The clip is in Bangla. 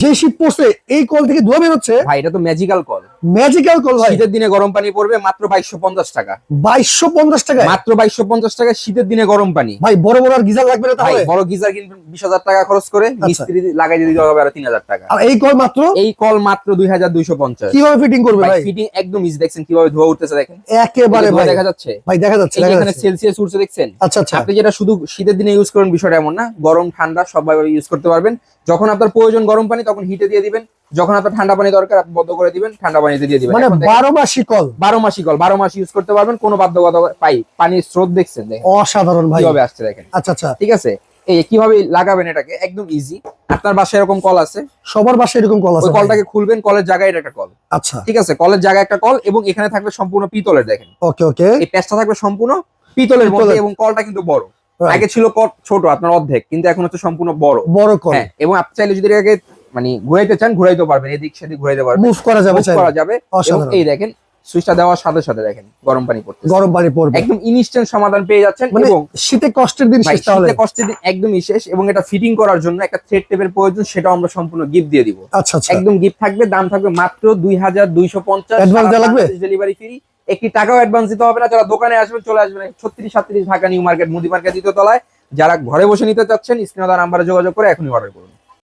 যে শীত পড়ছে এই কল থেকে ধোয়া বের হচ্ছে। ভাই এটা তো ম্যাজিক্যাল কল ম্যাজিক্যাল কল ভাই। শীতের দিনে গরম পানি পড়বে মাত্র বাইশশো পঞ্চাশ টাকা। বাইশশো পঞ্চাশ টাকায়? মাত্র বাইশশো পঞ্চাশ টাকা শীতের দিনে গরম পানি। ভাই বড় বড় আর গিজার লাগবে না ভাই তাহলে? বড় গিজার কিনবেন বিশ হাজার টাকা খরচ করে আচ্ছা। মিস্ত্রি লাগাই দিতে হবে আরও তিন হাজার টাকা। আর এই কল মাত্র? এই কল মাত্র দুই হাজার দুইশো পঞ্চাশ। কীভাবে ফিটিং করবে ভাই ফিটিং একদম ইজি দেখছেন কীভাবে ধোয়া উঠতেছে দেখেন। একেবারে ভাই। দেখা যাচ্ছে। ভাই দেখা যাচ্ছে এখানে সেলসিয়াস উঠছে দেখছেন? আচ্ছা আচ্ছা। আপনি যেটা শুধু শীতের দিনে ইউজ করেন বিষয়টা এমন না গরম ঠান্ডা সবভাবে ইউজ করতে পারবেন। যখন আপনার প্রয়োজন গরম পানি তখন হিটে দিয়ে দিবেন। যখন আপনার ঠান্ডা পানি দরকার আপনি বন্ধ করে দিবেন ঠান্ডা পানিতে দিয়ে দিবেন। মানে এখন দেখেন, বারো মাসি কল? বারো মাসি কল বারো মাস ইউজ করতে পারবেন কোনো বাধ্যকতা পাই পানির স্রোত দেখছেন দেখেন। অসাধারণ ভাই। কীভাবে আসছে দেখেন। আচ্ছা আচ্ছা। ঠিক আছে? এই কীভাবে লাগাবেন এটাকে? একদম ইজি আপনার বাসায় এরকম কল আছে? সবার বাসায় এরকম কল আছে ওই কলটাকে খুলবেন কলের জায়গায় এটা একটা কল। আচ্ছা। ঠিক আছে? কলের জায়গায় একটা কল এবং এখানে থাকবে সম্পূর্ণ পিতলের দেখেন। ওকে ওকে। এই প্যাচটা থাকবে সম্পূর্ণ পিতলের মধ্যে এবং কলটা কিন্তু বড়। আগে ছিল ছোট আপনার অর্ধেক কিন্তু এখন হচ্ছে সম্পূর্ণ বড়। বড় কল। হ্যাঁ এবং আপনি চাইলে যদি এটাকে মানে ঘুরাইতে চান ঘুরাইতে পারবেন এদিক সেদিক ঘুরাইতে পারবেন। মুভ করা যাবে করা যাবে। এই দেখেন সুইচটা দেওয়ার সাথে সাথে দেখেন গরম পানি পড়তে গরম পানি পড়বে। একদম ইনস্ট্যান্ট সমাধান পেয়ে যাচ্ছেন মানে এবং শীতে কষ্টের দিন শেষ তাহলে। শীতে কষ্টের দিন একদমই শেষ এবং এটা ফিটিং করার জন্য একটা থ্রেড টেপের প্রয়োজন সেটাও আমরা সম্পূর্ণ গিফট দিয়ে দিব। আচ্ছা আচ্ছা। একদম গিফট থাকবে দাম থাকবে মাত্র দুই হাজার দুইশো পঞ্চাশ। দেওয়া লাগবে? ডেলিভারি ফ্রি একটি টাকাও অ্যাডভান্স দিতে হবে না যারা দোকানে আসবেন চলে আসবেন। ছত্রিশ সাতত্রিশ ঢাকা নিউ মার্কেট মুদি মার্কেট দ্বিতীয় তলায়। যারা ঘরে বসে নিতে চাচ্ছেন স্ক্রিনে দেওয়া নাম্বারে যোগাযোগ করে এখনই অর্ডার করুন।